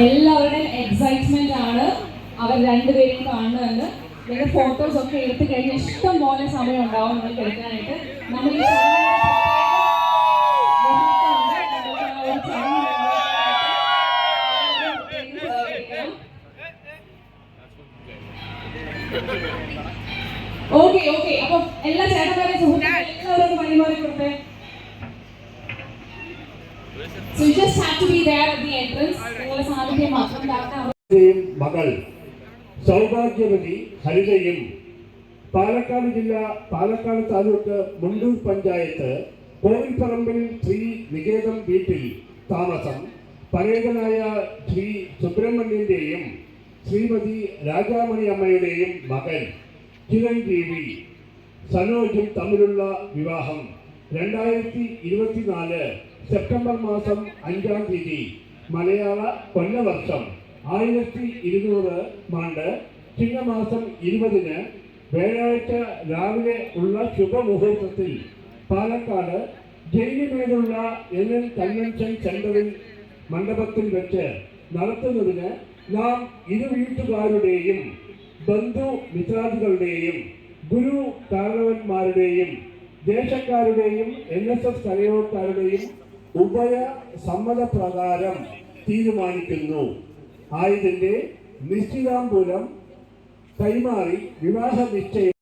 എല്ലാവരുടെയും എക്സൈറ്റ്മെന്റ് ആണ് അവർ രണ്ടുപേരെയും കാണുന്നതെന്ന് നിങ്ങളുടെ ഫോട്ടോസ് ഒക്കെ എടുത്തു കഴിഞ്ഞ് ഇഷ്ടം പോലെ സമയം ഉണ്ടാവും നിങ്ങൾക്ക് എടുക്കാനായിട്ട് നമ്മൾ ഓക്കെ ഓക്കെ അപ്പൊ എല്ലാ ചേട്ടന്മാരെയും സുഹൃത്തുക്കളെ എല്ലാവരും വഴിമാറി കൊടുത്തേ just have to be there at the entrance. നിങ്ങളുടെ സാന്നിധ്യം മാത്രം കാരണം ഹരിതയും മകൾ സൗഭാഗ്യവതി ഹരിതയും പാലക്കാട് ജില്ല പാലക്കാട് താലൂക്ക് മുണ്ടൂർ പഞ്ചായത്ത് കോവിൽപ്പറമ്പിൽ ശ്രീ നികേതം വീട്ടിൽ താമസം. പരേതനായ ശ്രീ സുബ്രഹ്മണ്യന്റെയും ശ്രീമതി രാജാമണി അമ്മയുടെയും മകൻ ചിരഞ്ജീവി. സനോജും തമ്മിലുള്ള വിവാഹം. രണ്ടായിരത്തി ഇരുപത്തിനാല് സെപ്റ്റംബർ മാസം അഞ്ചാം തീയതി മലയാള കൊല്ലവർഷം ആയിരത്തി ഇരുന്നൂറ് മാണ്ട് ചിങ്ങമാസം ഇരുപതിന് വ്യാഴാഴ്ച രാവിലെ ഉള്ള ശുഭമുഹൂർത്തത്തിൽ പാലക്കാട് ജയിലിമേലുള്ള എൻ എൻ കൺവെൻഷൻ സെന്ററിൽ മണ്ഡപത്തിൽ വെച്ച് നടത്തുന്നതിന് നാം ഇരു വീട്ടുകാരുടെയും ബന്ധു മിത്രാദികളുടെയും ഗുരു കാരണവന്മാരുടെയും ദേശക്കാരുടെയും എൻ എസ് എസ് തലയോക്കാരുടെയും ഉഭയ സമ്മതപ്രകാരം തീരുമാനിക്കുന്നു. ആയതിന്റെ നിശ്ചിതാംബൂലം കൈമാറി വിവാഹ നിശ്ചയം